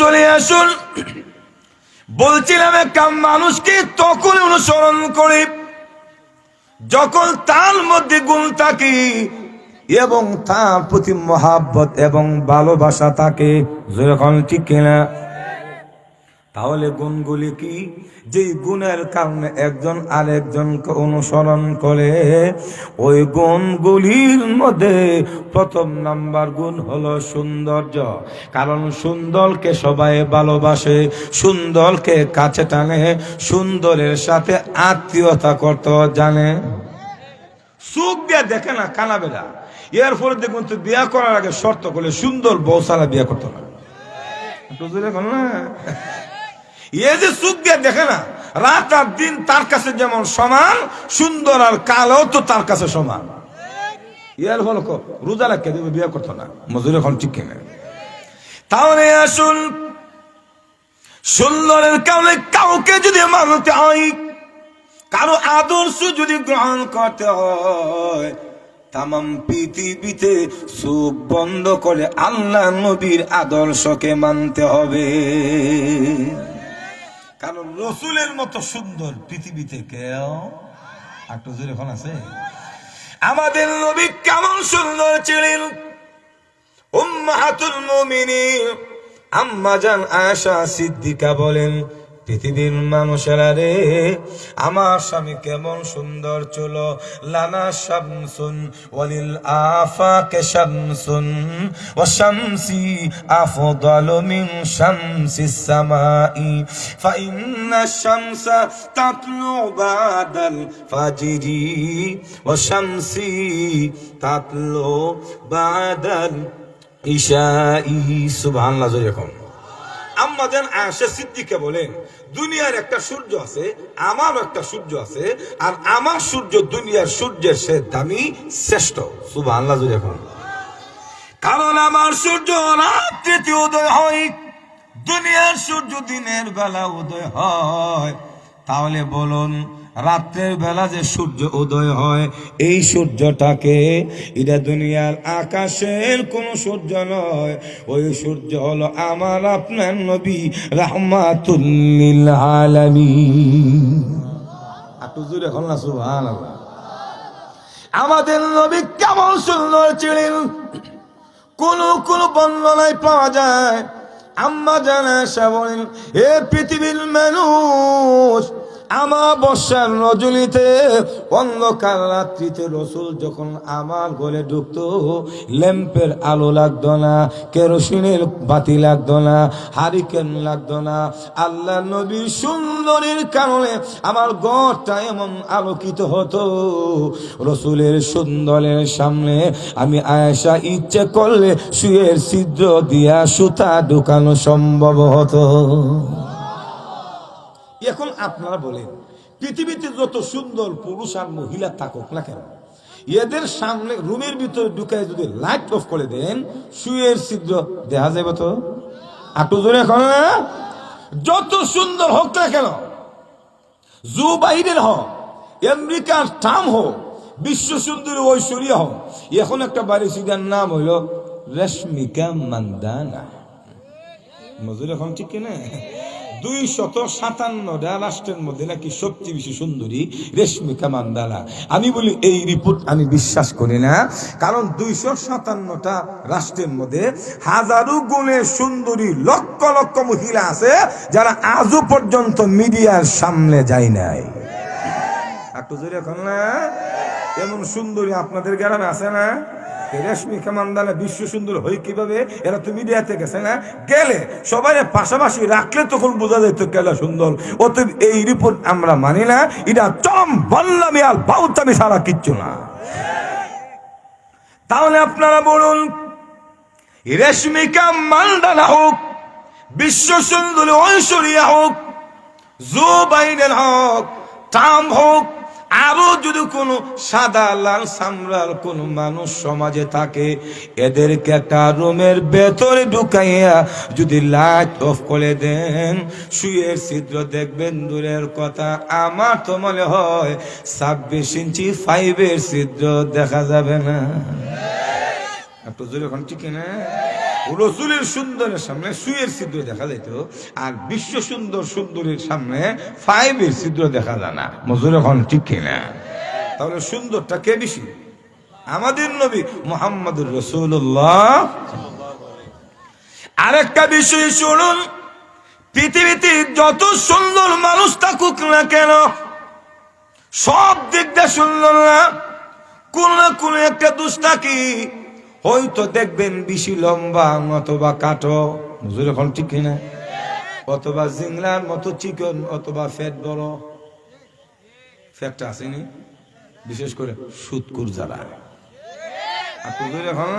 চলে আসুন। বলছিলাম একটা মানুষকে তখন অনুসরণ করি, যখন তার মধ্যে গুণ থাকে এবং তার প্রতি মহাব্বত এবং ভালোবাসা থাকে যখন ঠিক কিনা? তাহলে গুণগুলি কি? যে গুণের কারণে একজন আরেকজনকে অনুসরণ করে, ওই গুণগুলির মধ্যে প্রথম নাম্বার গুণ হলো সৌন্দর্য। কারণ সুন্দরকে সবাই ভালোবাসে, সুন্দরকে কাছে টানে, সুন্দরের সাথে আত্মীয়তা করতে জানে। সুখ দিয়ে দেখে না কানা বেলা এর ফলে দেখুন তো বিয়া করার আগে শর্ত করলে সুন্দর বউ সারা বিয়া করতো না। এ যে সুখ দিয়ে দেখে না, রাত আর দিন তার কাছে যেমন সমান, সুন্দর আর কালো তো তার কাছে সমান। ইয়ার হলো রোজা রাখতে দেবে বিয়ে করতো না, মজুরি এখন ঠিক কিনে। তাহলে আসুন, সুন্দরের কারণে কাউকে যদি মানতে হয়, কারও আদর্শ যদি গ্রহণ করতে হয়, তামাম পৃথিবীতে সুখ বন্ধ করে আল্লাহ নবীর আদর্শকে মানতে হবে। কারণ রসুলের মতো সুন্দর পৃথিবীতে কেউ একটু জোরে এখন আছে? আমাদের নবী কেমন সুন্দর ছিলেন? উম্মাহাতুল মুমিনিন আম্মা জান আয়েশা সিদ্দিকা বলেন পৃথিবীর মানুষেরা রে, আমার স্বামী কেমন সুন্দর ছিল লানা শামসুন, ওয়ালিল আফাকে শামসুন, ওয়া শামসি আফদালু মিন শামসি সামাই। ফাইন্না শামসা তাতলু বাদাল ফাজিরি, ওয়া শামসি তাতলু বাদাল ঈশাই সুবহানাল্লাহ, জোরে আম্মা জান আয়েশা সিদ্দিকে বলেন, দুনিয়ার একটা সূর্য আছে, আমারও একটা সূর্য আছে, আর আমার সূর্য দুনিয়ার সূর্যের সে দামি শ্রেষ্ঠ। সুবহানাল্লাহ আল্লাহ এখন কারণ আমার সূর্য রাত্রিতে উদয় হয়, দুনিয়ার সূর্য দিনের বেলা উদয় হয়। তাহলে বলুন রাত্রের বেলা যে সূর্য উদয় হয়, এই সূর্যটাকে এটা দুনিয়ার আকাশের কোন সূর্য নয়, ওই সূর্য হলো আমার আপনার নবী জোরে এখন আমাদের নবী কেমন সুন্দর ছিলেন। কোন কোন বর্ণনায় পাওয়া যায়। আম্মা জানা সে বলেন, এ পৃথিবীর মানুষ আমার বর্ষার রজনীতে অন্ধকার রাত্রিতে রসুল যখন আমার ঘরে ঢুকতো, ল্যাম্পের আলো লাগতো না, কেরোসিনের বাতি লাগতো না, হারিকেন লাগতো না। আল্লাহ নবী সুন্দরীর কারণে আমার ঘরটা এমন আলোকিত হতো। রসুলের সুন্দরের সামনে আমি আয়েশা ইচ্ছে করলে শুয়ের ছিদ্র দিয়া সুতা ঢুকানো সম্ভব হতো। এখন আপনারা বলেন, পৃথিবীতে যত সুন্দর পুরুষ আর মহিলা থাকুক না কেন, এদের সামনে রুমের ভিতরে ঢুকায় যদি লাইট অফ করে দেন, শুয়ের ছিদ্র দেখা যাবে তো? আটু জোরে এখন যত সুন্দর হোক না কেন জু বাইরের হোক, আমেরিকার টাম হোক, বিশ্ব সুন্দরী ঐশ্বরিয়া হোক, এখন একটা বাড়ি সিগার নাম হইল রেশমিকা মান্দানা। মজুর এখন ঠিক কিনা? দুই শত সাতান্নটা রাষ্ট্রের মধ্যে নাকি সবচেয়ে বেশি সুন্দরী রেশমিকা মান্দালা আমি বলি, এই রিপোর্ট আমি বিশ্বাস করি না, কারণ দুইশো সাতান্নটা রাষ্ট্রের মধ্যে হাজারো গুণে সুন্দরী লক্ষ লক্ষ মহিলা আছে যারা আজও পর্যন্ত মিডিয়ার সামনে যায় নাই। একটু জোরে এখন না। এমন সুন্দরী আপনাদের গ্রামে আছে না? এই রেশমিকা মান্দানা বিশ্ব সুন্দর হই কীভাবে? এরা তো মিডিয়াতে গেছে না? গেলে সবাই পাশাপাশি রাখলে তখন বোঝা যেত কেলা সুন্দর। অতএব এই রিপোর্ট আমরা মানি না। এটা চম বল্লামি আর বাউতামি সারা কিচ্ছু না। তাহলে আপনারা বলুন রেশমিকা মান্দানা হোক, বিশ্ব সুন্দরী ঐশ্বরিয়া হোক জো বাইডেন হোক, ট্রাম্প হোক আরও যদি কোনো সাদা লাল সামরার কোন মানুষ সমাজে থাকে, এদেরকে একটা রুমের ভেতরে ঢুকাইয়া যদি লাইট অফ করে দেন, শুয়ের ছিদ্র দেখবেন, দূরের কথা। আমার তো মনে হয় ছাব্বিশ ইঞ্চি ফাইভের ছিদ্র দেখা যাবে না। একটু জোরে এখন ঠিক না। রসুলের সুন্দরের সামনে সুয়ের ছিদ্র দেখা যাইত, আর বিশ্ব সুন্দর সুন্দরীর সামনে ফাইভের ছিদ্র দেখা যায় না। মজুর এখন ঠিক কিনা? তাহলে সুন্দরটা কে বেশি? আমাদের নবী মোহাম্মদুর রসুল্লাহ আরেকটা বিষয় শুনুন, পৃথিবীতে যত সুন্দর মানুষ থাকুক না কেন, সব দিকটা সুন্দর না, কোন না কোন একটা দোষ থাকি হয়তো দেখবেন বেশি লম্বা অথবা কাটো। বুঝুর এখন ঠিক কিনা? অথবা জিংলার মতো চিকন অথবা ফ্যাট বড়। ফ্যাটটা আসেনি? বিশেষ করে সুৎকুর যারা আর কুকুর এখন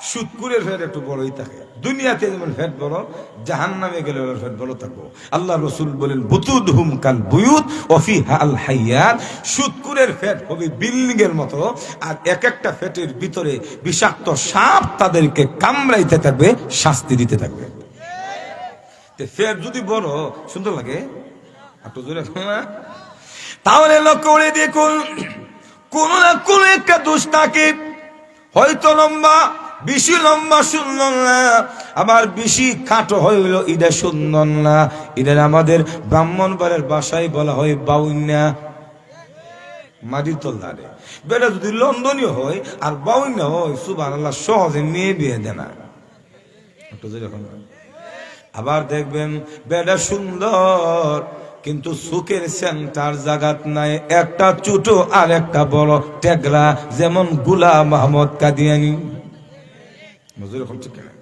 না সুৎকুরের ফ্যাট একটু বড়ই থাকে। দুনিয়াতে যেমন ফ্যাট বড় জাহান নামে গেলে ফ্যাট বড় থাকব। আল্লাহ রসুল বলেন বুতুদ হুম কাল বুয়ুত অফি হাল হাইয়াত। সুৎকুরের ফ্যাট হবে বিল্ডিং এর মতো, আর এক একটা ফ্যাটের ভিতরে বিষাক্ত সাপ তাদেরকে কামড়াইতে থাকবে, শাস্তি দিতে থাকবে। ফ্যাট যদি বড়, সুন্দর লাগে? একটু জোরে তাহলে লক্ষ্য করে দেখুন, কোন না কোন একটা দোষ থাকে। হয়তো লম্বা বেশি লম্বা সুন্দর না। আবার বেশি খাটো হইল এটা সুন্দর না। এটা আমাদের ব্রাহ্মণবাড়ের বাসায় বলা হয় বাউন্যা মাটির তলদারে বেটা যদি লন্ডনীয় হয় আর বাউন্যা হয় সুবান আল্লাহ সহজে মেয়ে বিয়ে দেয় না। আবার দেখবেন, বেটা সুন্দর, কিন্তু সুখের সেন্টার জাগাত নাই। একটা চুটো আর একটা বড় টেগরা যেমনগুলা মাহমদ কাদিয়ানি। মজুর এখন ঠিক না?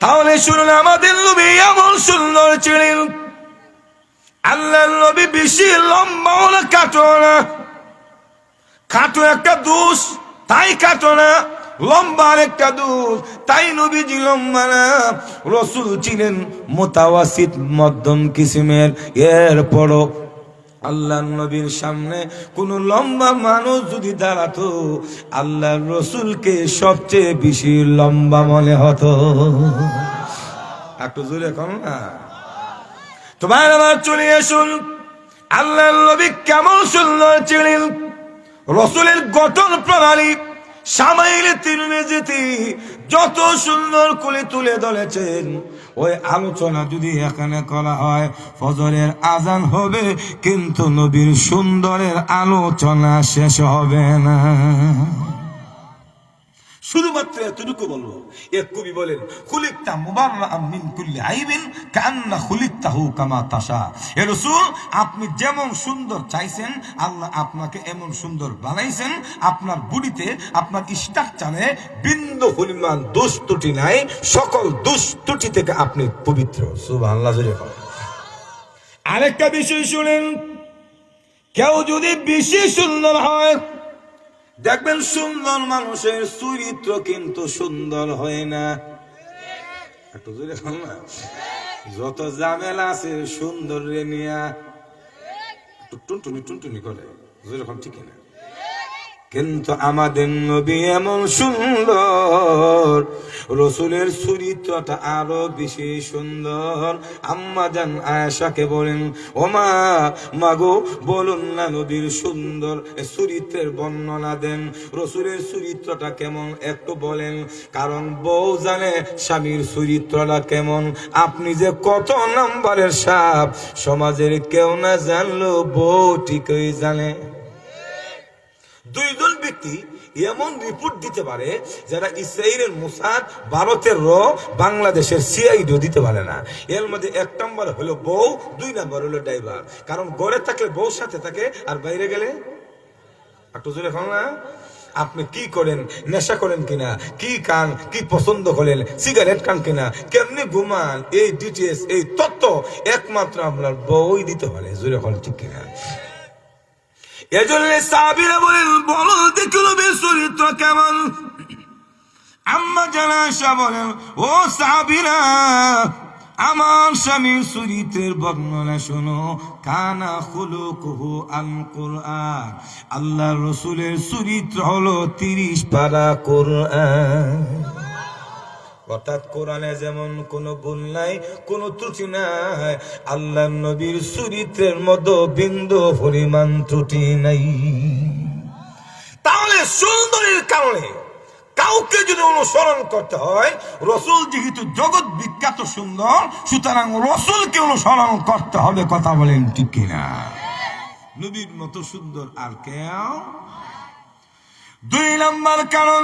তাহলে শুনুন, আমাদের নবী এমন সুন্দর ছিলেন। আল্লাহ নবী বেশি লম্বা না কাটো না। কাটো একটা দোষ, তাই কাটো না। লম্বার একটা দোষ, তাই নবীজি লম্বা না। রসুল ছিলেন মোতাওয়াসিত মধ্যম কিসিমের। এরপরও আল্লাহ নবীর সামনে কোন লম্বা মানুষ যদি দাঁড়াতো আল্লাহ রসুলকে সবচেয়ে বেশি লম্বা মনে হতো। একটু জোরে কম না। তোমার আবার চলে আসুন। আল্লাহ নবী কেমন সুন্দর ছিলেন। রসুলের গঠন প্রণালী সামাইলে তিরমে যেতে যত সুন্দর করে তুলে ধরেছেন। ওই আলোচনা যদি এখানে করা হয়, ফজরের আজান হবে, কিন্তু নবীর সুন্দরের আলোচনা শেষ হবে না। শুধুমাত্র এতটুকু বলব এক কবি বলেন, খুলিকতা মুবাররা মিন কুল্লি আইবিন কান্না খুলিকতাহু কামা তাশা এ রাসূল, আপনি যেমন সুন্দর চাইছেন, আল্লাহ আপনাকে এমন সুন্দর বানাইছেন, আপনার বুড়িতে, আপনার স্ট্রাকচারে বিন্দু পরিমাণ দোষ ত্রুটি নাই, সকল দোষ ত্রুটি থেকে আপনি পবিত্র সুবহানাল্লাহ, জোরে। আরেকটা বিষয় শুনেন, কেউ যদি বেশি সুন্দর হয় দেখবেন সুন্দর মানুষের চরিত্র কিন্তু সুন্দর হয় না। একটু জোরে না। যত জামেলা আছে সুন্দর রে নিয়া টুনটুনি টুনটুনি করে। জোরে ঠিক না। কিন্তু আমাদের নবী এমন সুন্দর। রসুলের চরিত্রটা আরও বেশি সুন্দর। আম্মা জান আয়েশাকে বলেন, ওমা, মাগো, বলুন না নবীর সুন্দর চরিত্রের বর্ণনা দেন। রসুলের চরিত্রটা কেমন একটু বলেন, কারণ বউ জানে স্বামীর চরিত্রটা কেমন। আপনি যে কত নাম্বারের সাপ, সমাজের কেউ না জানলো বউ ঠিকই জানে। দুইজন ব্যক্তি এমন রিপোর্ট দিতে পারে যারা ইসরায়েলের মুসাদ, ভারতের র বাংলাদেশের সিআইডিও দিতে পারে না। এর মধ্যে এক নম্বর হলো বউ, দুই নম্বর হলো ড্রাইভার। কারণ গড়ে থাকলে বউ সাথে থাকে, আর বাইরে গেলে? একটু জোরে খাও না। আপনি কি করেন? নেশা করেন কিনা? কি কান কি পছন্দ করেন? সিগারেট খান কিনা? কেমনি ঘুমান? এই ডিটেলস এই তত্ত্ব একমাত্র আপনার বউই দিতে পারে। জোরে খান ঠিক কিনা? এজন্য সাবিরা বলেন, বলো দেখো নবীর চরিত্র কেমন। আম্মা জানা বলেন, ও সাবিরা আমার স্বামীর চরিত্রের বর্ণনা শোনো। কানা হলো কহু আল কোরআন আল্লাহ রসুলের চরিত্র হলো তিরিশ পারা কোরআন। অর্থাৎ কোরআনে যেমন কোনো ভুল নাই, কোনো ত্রুটি নাই আল্লাহ নবীর চরিত্রের মতো বিন্দু পরিমাণ ত্রুটি নাই। তাহলে সুন্দরের কারণে কাউকে যদি অনুসরণ করতে হয়, রসুল যেহেতু জগৎ বিখ্যাত সুন্দর, সুতরাং রসুলকে অনুসরণ করতে হবে, কথা বলেন ঠিক কিনা? নবীর মতো সুন্দর আর কেউ দুই নম্বর কারণ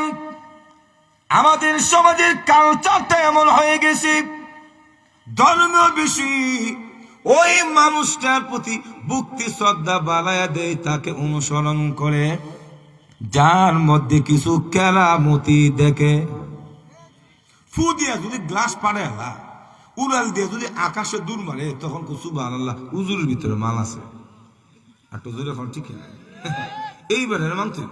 আমাদের সমাজের কালচারটা এমন হয়ে গেছে। ধর্মীয় বেশি ওই মানুষটার প্রতি ভক্তি, শ্রদ্ধা বাড়ায়া দেয়, তাকে অনুসরণ করে। যার মধ্যে কিছু কেরামতি দেখে। ফু দিয়া যদি গ্লাস পাড়ে আলা উড়াল দিয়ে যদি আকাশে দূর মারে, তখন কুসুবা আল্লাহ উজুরের ভিতরে মাল আছে। আর টুজুর এখন ঠিক না এইবারের মানতে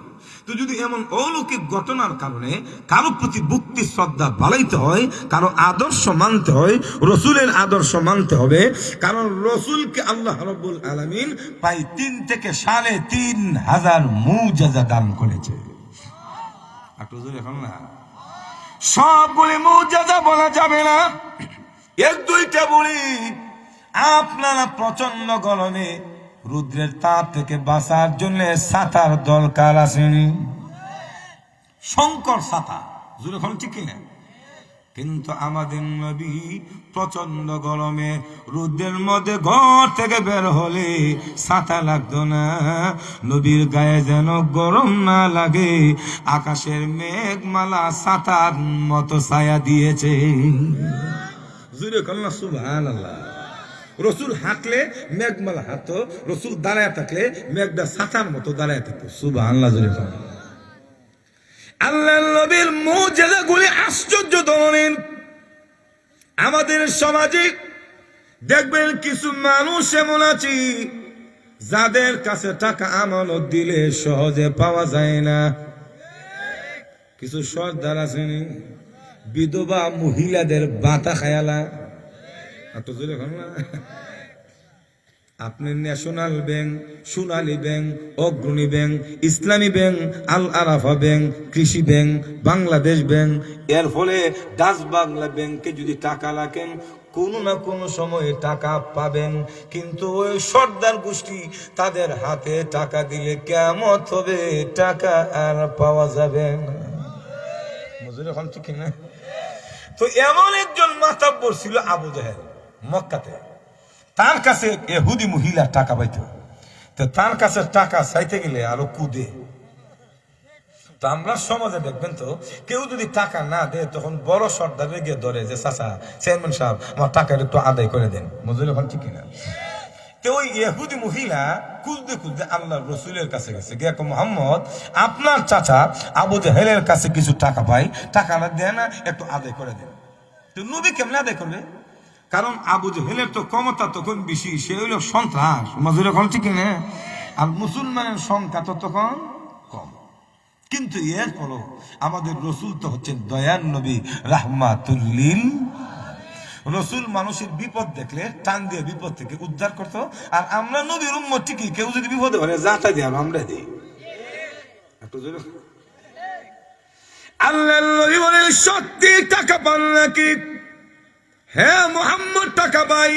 তো যদি এমন অলৌকিক ঘটনার কারণে কারও প্রতি ভক্তি, শ্রদ্ধা বাড়াইতে হয়, কারও আদর্শ মানতে হয়, রসুলের আদর্শ মানতে হবে, কারণ রসুলকে আল্লাহ রব্বুল আলমিন প্রায় তিন থেকে সাড়ে তিন হাজার মুজাজা দান করেছে। এখন না। সবগুলি মৌজাদা বলা যাবে না। এক, দুইটা বলি, আপনারা প্রচণ্ড গরমে রুদ্রের তাপ থেকে বাঁচার জন্য সাঁতার দরকার আসেনি শঙ্কর সাঁতার। জুড়ে ঠিক কিনা? কিন্তু আমাদের নবী প্রচণ্ড গরমে রুদ্রের মধ্যে ঘর থেকে বের হলে ছাতা লাগতো না। নবীর গায়ে যেন গরম না লাগে। আকাশের মেঘমালা ছাতার মতো ছায়া দিয়েছে। জুড়ে কন্যা সুভান রসুল হাঁটলে মেঘমালা হাঁটো রসুল দাঁড়ায় থাকলে মেঘটা ছাতার মতো দাঁড়ায় থাকতো। সুবাহ আল্লাহ আল্লাহ নবীর মুজেজাগুলি আশ্চর্য ধরনের। আমাদের সমাজে দেখবেন কিছু মানুষ এমন আছে, যাদের কাছে টাকা আমানত দিলে সহজে পাওয়া যায় না। কিছু সর্দার আছেন, বিধবা মহিলাদের বাতা খায়ালা। এত জোরে না। আপনি national bank Sonali bank, Agrani bank, Islami bank Al Arafah bank, Krishi bank, Bangladesh bank, এর ফলে ডাচ বাংলা ব্যাংকে যদি টাকা রাখেন, কোনো না কোনো সময়ে টাকা পাবেন। কিন্তু ওই সর্দার গোষ্ঠী তাদের হাতে টাকা দিলে কেমত হবে? টাকা আর পাওয়া যাবে না। এখন ঠিক না তো এমন একজন মাতাব্বর ছিল আবু জাহেল। মক্কাতে। তার কাছে এহুদি মহিলা টাকা পাইত। তো তার কাছে টাকা চাইতে গেলে আরও কুদে। তো আমরা সমাজে দেখবেন তো কেউ যদি টাকা না দেয় তখন বড় সর্দার গিয়ে ধরে যে চাচা চেয়ারম্যান সাহেব আমার টাকাটা একটু আদায় করে দেন। মজুরি এখন ঠিক কিনা? তো ওই ইহুদি মহিলা খুঁজতে খুঁজতে আল্লাহ রসুলের কাছে গেছে। গিয়ে মোহাম্মদ আপনার চাচা আবু জাহেলের কাছে কিছু টাকা পাই টাকাটা দেয় না একটু আদায় করে দেন। তো নবী কেমনে আদায় করবে? কারণ আবু জেহেলের তো ক্ষমতা তখন বেশি, সে হইল সন্ত্রাস। মজুর এখন ঠিক না আর মুসলমানের সংখ্যা তো তখন কম। কিন্তু এরপরও আমাদের রসুল তো হচ্ছেন দয়ান নবী, রাহমাতুল্লিল রসুল মানুষের বিপদ দেখলে, টান দিয়ে বিপদ থেকে উদ্ধার করতো। আর আমরা নবীর উম্মত ঠিকই, কেউ যদি বিপদে ভরে যাটা দিয়ে আমরা দিই। একটু আল্লাহ সত্যি টাকা পান নাকি? হ্যাঁ মোহাম্মদ টাকা পাই।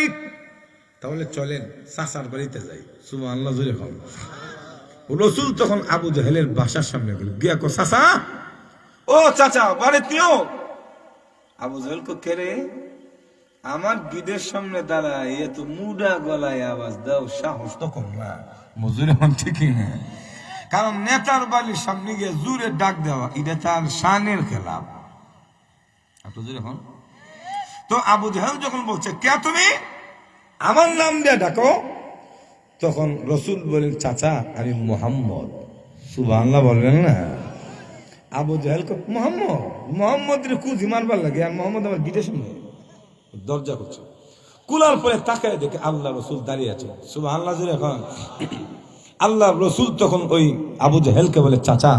তাহলে চলেন, চাচার বাড়িতে যাই। সুমা আল্লাহ জুড়ে খান রসুল তখন আবু জাহেলের বাসার সামনে গেল। গিয়া কো চাচা! ও চাচা বাড়িতেও আবু জাহেল কো কেরে আমার গিদের সামনে দাঁড়ায়, এ তো মুডা গলায় আওয়াজ দাও, সাহস তো কম না। মজুরি হন ঠিকই না কারণ নেতার বাড়ির সামনে গিয়ে জুড়ে ডাক দেওয়া, এটা তার শানের খেলাফ আপনি জুড়ে হন? তো আবু জাহেল যখন বলছে, কে তুমি? আমার নাম দিয়ে ডাকো। তখন রসুল বলেন চাচা, আমি মোহাম্মদ। সুবাংলা বলবেন না। আবু জাহেল মোহাম্মদ মোহাম্মদ? রে কুজি মারবার লাগে আর মোহাম্মদ আমার গিটের সামনে। দরজা করছে কুলার পরে তাকায় দেখে আল্লাহ রসুল দাঁড়িয়ে আছে সুবাহ আল্লাহ এখন আল্লাহ রসুল তখন ওই আবু জাহেলকে বলে, চাচা,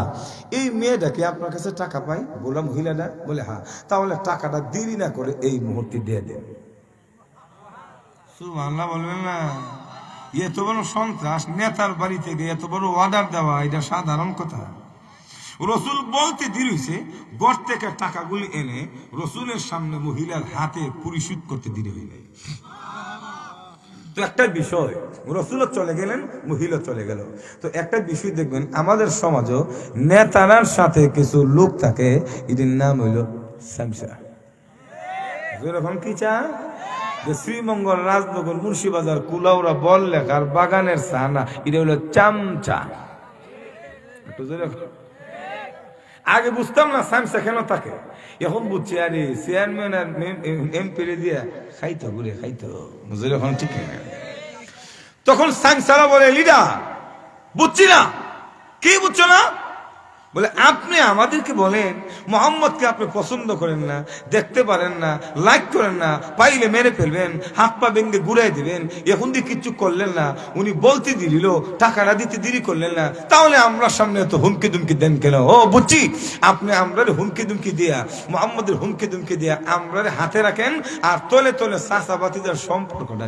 এই মেয়েটাকে আপনার কাছে টাকা পাই? বললাম মহিলাটা বলে হ্যাঁ তাহলে টাকাটা দেরি না করে এই মুহূর্তে দিয়ে দেন। আল্লাহ না। এত বড় সন্ত্রাস, নেতার বাড়ি থেকে এত বড় অর্ডার দেওয়া, এটা সাধারণ কথা। রসুল বলতে হয়েছে টাকাগুলি এনে রসুলের সামনে মহিলার হাতে পরিশোধ করতে দেরি হয়ে যায় তো একটা বিষয়, রসুলও চলে গেলেন মহিলা চলে গেল। তো একটা বিষয় দেখবেন, আমাদের সমাজও নেতারার সাথে কিছু লোক থাকে এটির নাম হইল স্যামসা। এরকম কি চা? যে শ্রীমঙ্গল রাজনগর মুন্সিবাজার কুলাউড়া বল লেখার বাগানের চা না, এটা হলো চামচা। একটু আগে বুঝতাম না স্যামসা কেন থাকে। এখন বুঝছি, আরে চেয়ারম্যান আর এমপি দিয়া খাইতো ঘুরে খাইতো। এখন ঠিক তখন সাংসারা বলে লিডা বুঝছি না। কি বুঝছ না? বলে, আপনি আমাদেরকে বলেন, মোহাম্মদকে আপনি পছন্দ করেন না, দেখতে পারেন না লাইক করেন না, পাইলে মেরে ফেলবেন, হাত পা ভেঙ্গে ঘুরাই দিবেন এখন দিয়ে কিচ্ছু করলেন না, উনি বলতে দিল টাকাটা দিতে দেরি করলেন না, তাহলে আমরা সামনে তো হুমকি দুমকি দেন কেন? ও বুঝছি, আপনি আমরা হুমকি দুমকি দিয়া, মোহাম্মদের হুমকি দুমকি দিয়া আমরা হাতে রাখেন, আর তলে তলে চাষাবাতিদের সম্পর্কটা